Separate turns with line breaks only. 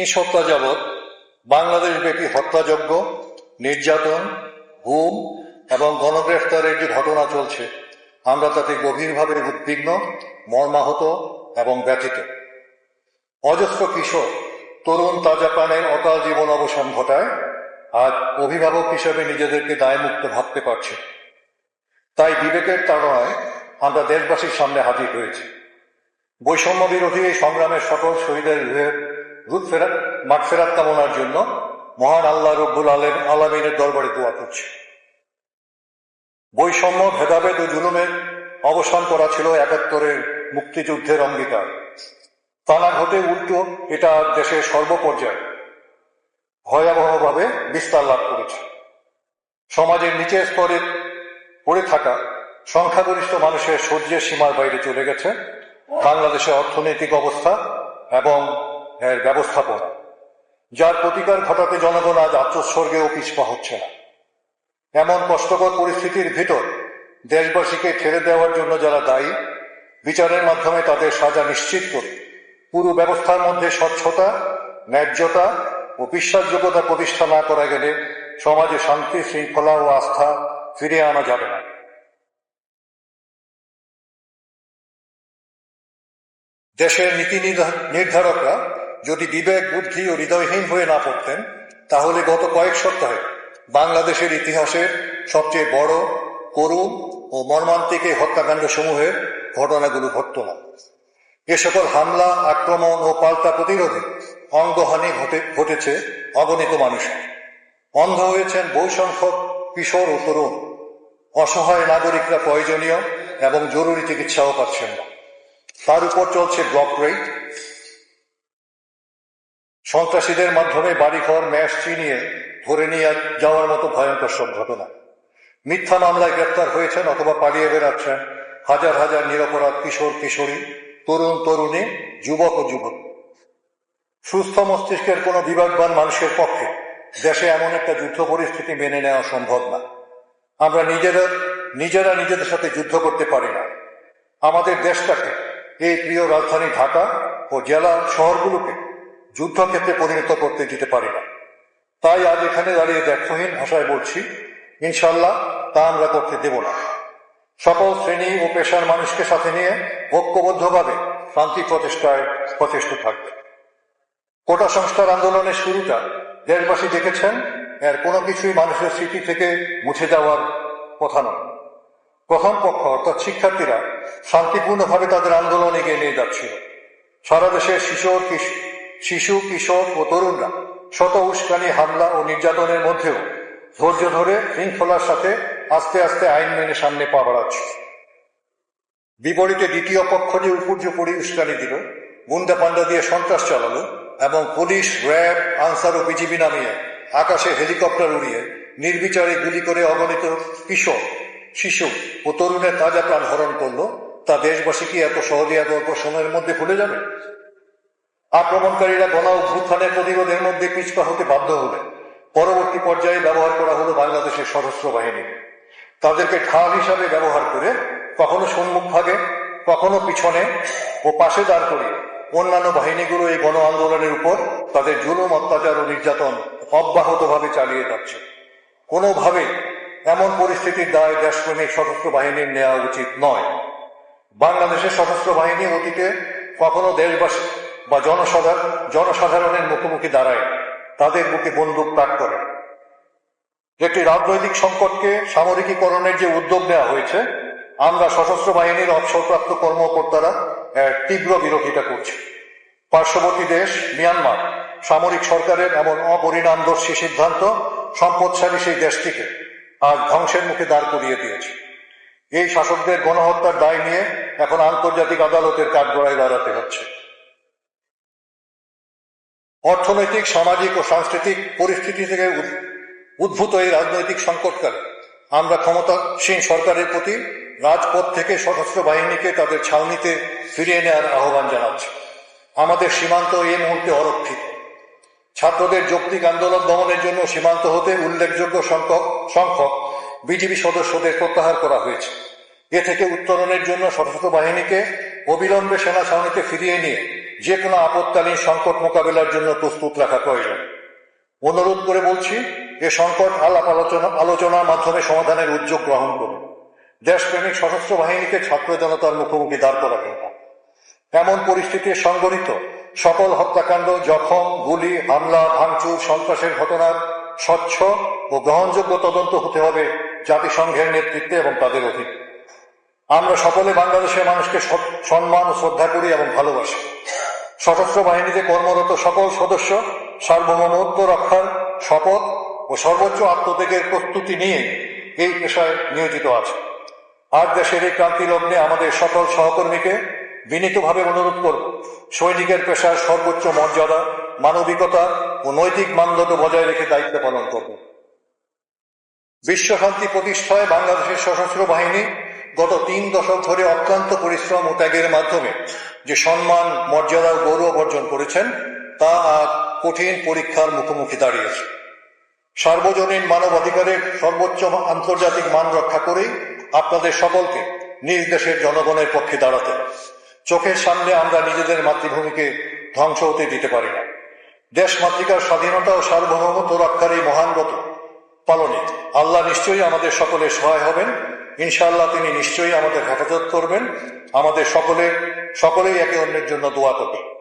তিন সপ্তাহ যাবৎ বাংলাদেশ ব্যাপী হত্যাযজ্ঞ, নির্যাতন, গুম এবং গণগ্রেফতারের যে ঘটনা চলছে, আমরা তাতে গভীরভাবে উদ্বিগ্ন, মর্মাহত এবং ব্যথিত। অজস্র কিশোর, তরুণ তাজা প্রাণের অকাল জীবন অবসান ঘটায় আজ অভিভাবক হিসেবে নিজেদেরকে দায়মুক্ত ভাবতে পারছে। তাই বিবেকের তাড়নায় আমরা দেশবাসীর সামনে হাজির হয়েছি। বৈষম্য বিরোধী এই সংগ্রামের সকল শহীদের রূপ ফেরাত, মাঠ ফেরাত কামনার জন্য মহান আল্লাহ রব্বুল আলম আলমিনের দরবারে দোয়া করছে। বৈষম্য, ভেদাভেদ ও জুলুমের অবসান করা ছিল একাত্তরের মুক্তিযুদ্ধের অঙ্গীকার। তা না ঘটে উল্টো এটা দেশের সর্বপর্যায়ে ভয়াবহভাবে বিস্তার লাভ করেছে। সমাজের নিচের স্তরে পড়ে থাকা সংখ্যাগরিষ্ঠ মানুষের সহ্যের সীমার বাইরে চলে গেছে। বাংলাদেশের অর্থনৈতিক অবস্থা এবং এর ব্যবস্থাপনা, যার প্রতিকার ঘটাতে জনগণ আজ আত্মস্বর্গেও পিছপা হচ্ছে না। এমন কষ্টকর পরিস্থিতির ভিতর দেশবাসীকে ছেড়ে দেওয়ার জন্য যারা দায়ী, বিচারের মাধ্যমে তাদের সাজা নিশ্চিত করে পুরো ব্যবস্থার মধ্যে স্বচ্ছতা, ন্যায্যতা ও বিশ্বাসযোগ্যতা প্রতিষ্ঠা না করা গেলে সমাজে শান্তি, শৃঙ্খলা ও আস্থা ফিরিয়ে আনা যাবে না। দেশের নীতি নির্ধা- নির্ধারকরা যদি বিবেক, বুদ্ধি ও হৃদয়হীন হয়ে না পড়তেন, তাহলে গত কয়েক সপ্তাহে বাংলাদেশের ইতিহাসের সবচেয়ে বড়, করুণ ও মর্মান্তিক এই হত্যাকাণ্ড সমূহের ঘটনাগুলো ঘটত না। এ সকল হামলা, আক্রমণ ও পাল্টা প্রতিরোধে অঙ্গহানি ঘটে, ঘটেছে অগণিত মানুষের। অন্ধ হয়েছেন বহু সংখ্যক কিশোর ও তরুণ। অসহায় নাগরিকরা প্রয়োজনীয় এবং জরুরি চিকিৎসাও পাচ্ছেন না। তার উপর চলছে ব্লক রেট সন্ত্রাসীদের মাধ্যমে বাড়িঘর, ম্যাশ চিনিয়ে ধরে নিয়ে যাওয়ার মতো ভয়ঙ্কর সব ঘটনা। মিথ্যা মামলায় গ্রেপ্তার হয়েছেন অথবা পালিয়ে বেড়াচ্ছেন হাজার হাজার নিরপরাধ কিশোর, কিশোরী, তরুণ, তরুণী, যুবক ও যুবক। সুস্থ মস্তিষ্কের কোনো বিবেকবান মানুষের পক্ষে দেশে এমন একটা যুদ্ধ পরিস্থিতি মেনে নেওয়া সম্ভব না। আমরা নিজেরা নিজেরা নিজেদের সাথে যুদ্ধ করতে পারি না। আমাদের দেশটাকে, এই প্রিয় রাজধানী ঢাকা ও জেলা শহরগুলোকে যুদ্ধক্ষেত্রে পরিণত করতে দিতে পারি না। তাই আজ এখানে দাঁড়িয়ে দ্ব্যর্থহীন ভাষায় বলছি ইনশাল্লাহ তা আমরা করতে দেব না। সকল শ্রেণি ও পেশার মানুষকে সাথে নিয়ে ঐক্যবদ্ধভাবে শান্তি প্রচেষ্টায় প্রচেষ্ট থাকবে। কোটা সংস্কার আন্দোলনের শুরুটা দেশবাসী দেখেছেন, এর কোনো কিছুই মানুষের স্মৃতি থেকে মুছে যাওয়ার কথা নয়। প্রথম পক্ষ, অর্থাৎ শিক্ষার্থীরা শান্তিপূর্ণভাবে তাদের আন্দোলন এগিয়ে নিয়ে যাচ্ছিল। সারা দেশের কিশ- শিশু কিশোর ও তরুণরা শত উস্কানি, হামলা ও নির্যাতনের মধ্যেও ধৈর্য ধরে শৃঙ্খলার সাথে আস্তে আস্তে আইন মেনে সামনে পা বাড়াচ্ছে। বিপরীতে দ্বিতীয় পক্ষ যে উপর্যুপরি উস্কানি দিল গুন্ডা পান্ডা দিয়ে সন্ত্রাস চালালো এবং পুলিশ, র্যাব, আনসার ও বিজিবি নামিয়ে আকাশে হেলিকপ্টার উড়িয়ে নির্বিচারে গুলি করে অগণিত কিশোর শিশু ও তরুণের তাজা প্রাণ হরণ করল। তা দেশবাসী কি এত সহজে এত অল্প সময়ের মধ্যে ভুলে যাবে? আক্রমণকারীরা গণ অভ্যুত্থানের প্রতিরোধের মধ্যে পিছপা হতে বাধ্য হলে পরবর্তী পর্যায়ে ব্যবহার করা হলো বাংলাদেশের সশস্ত্র বাহিনী। তাদেরকে ঢাল হিসাবে ব্যবহার করে কখনো সম্মুখ ভাগে, কখনো পিছনে ও পাশে দাঁড় করিয়ে অন্যান্য বাহিনীগুলো এই গণ আন্দোলনের উপর তাদের জুলুম, অত্যাচার ও নির্যাতন অব্যাহতভাবে চালিয়ে যাচ্ছে। কোনোভাবে এমন পরিস্থিতির দায় দেশপ্রেমিক সশস্ত্র বাহিনীর নেওয়া উচিত নয়। বাংলাদেশের সশস্ত্র বাহিনী অতীতে কখনো দেশবাসী বা জনসাধারণ, জনসাধারণের মুখোমুখি দাঁড়ায়, তাদের বুকে বন্দুক তাক করে। একটি রাজনৈতিক সংকটকে সামরিকীকরণের যে উদ্যোগ নেওয়া হয়েছে, আমরা সশস্ত্র বাহিনীর অবসরপ্রাপ্ত কর্মকর্তারা তীব্র বিরোধিতা করছি। পার্শ্ববর্তী দেশ, মিয়ানমার, সামরিক সরকারের এমন অপরিণামদর্শী সিদ্ধান্ত সম্পদশালী সেই দেশটিকে আজ ধ্বংসের মুখে দাঁড় করিয়ে দিয়েছে। এই শাসকদের গণহত্যার দায় নিয়ে এখন আন্তর্জাতিক আদালতের কাঠগড়ায় দাঁড়াতে হচ্ছে। অর্থনৈতিক, সামাজিক ও সাংস্কৃতিক পরিস্থিতি থেকে উদ্ভূত এই রাজনৈতিক সংকটকালে। আমরা ক্ষমতাসীন সরকারের প্রতি রাজপথ থেকে সশস্ত্র বাহিনীকে তাদের ছাউনিতে ফিরিয়ে নেওয়ার আহ্বান জানাচ্ছি। আমাদের সীমান্ত এই মুহূর্তে অরক্ষিত। ছাত্রদের যৌক্তিক আন্দোলন দমনের জন্য সীমান্ত হতে উল্লেখযোগ্য সংখ্যক সংখ্যক বিজিবি সদস্যদের প্রত্যাহার করা হয়েছে। এ থেকে উত্তরণের জন্য সশস্ত্র বাহিনীকে অবিলম্বে সেনা ছাউনিতে ফিরিয়ে নিয়ে যে কোনো আপৎকালীন সংকট মোকাবেলার জন্য প্রস্তুত রাখা প্রয়োজন। অনুরোধ করে বলছি, এ সংকট আলাপ আলোচনা, আলোচনার মাধ্যমে সমাধানের উদ্যোগ গ্রহণ করুন। দেশপ্রেমিক সশস্ত্র বাহিনীকে ছাত্র জনতার মুখোমুখি দাঁড় করাবেন না। এমন পরিস্থিতির সংগঠিত সকল হত্যাকাণ্ড, জখম, গুলি, হামলা, ভাঙচুর, সন্ত্রাসের ঘটনার স্বচ্ছ ও গ্রহণযোগ্য তদন্ত হতে হবে জাতিসংঘের নেতৃত্বে এবং তাদের অধীনে। আমরা সকলে বাংলাদেশের মানুষকে সম্মান ও শ্রদ্ধা করি এবং ভালোবাসি। সশস্ত্র বাহিনীতে কর্মরত সকল সদস্য, সার্বভৌমত্ব রক্ষার শপথ ও সর্বোচ্চ আত্মত্যাগের প্রস্তুতি নিয়ে এই পেশায় নিয়োজিত আছে। আজ দেশের এই ক্রান্তি লগ্নে আমাদের সকল সহকর্মীকে বিনীতভাবে অনুরোধ করব, সৈনিকের পেশার সর্বোচ্চ মর্যাদা, মানবিকতা ও নৈতিক মানদণ্ড বজায় রেখে দায়িত্ব পালন করব। বিশ্বশান্তি প্রতিষ্ঠায় বাংলাদেশের সশস্ত্র বাহিনী গত তিন দশক ধরে অক্লান্ত পরিশ্রম ও ত্যাগের মাধ্যমে যে সম্মান, মর্যাদা ও গৌরব অর্জন করেছেন, তা আজ কঠিন পরীক্ষার মুখোমুখি দাঁড়িয়েছে। সার্বজনীন মানবাধিকারের সর্বোচ্চ আন্তর্জাতিক মান রক্ষা করেই আপনাদের সকলকে নিজ দেশের জনগণের পক্ষে দাঁড়াতে। চোখের সামনে আমরা নিজেদের মাতৃভূমিকে ধ্বংস হতে দিতে পারি না। দেশ মাতৃকার স্বাধীনতা ও সার্বভৌমত্ব রক্ষার এই মহান ব্রত পালনে আল্লাহ নিশ্চয়ই আমাদের সকলের সহায় হবেন। ইনশাআল্লাহ তিনি নিশ্চয়ই আমাদের হেফাজত করবেন। আমাদের সকলে সকলেই একে অন্যের জন্য দোয়া করবেন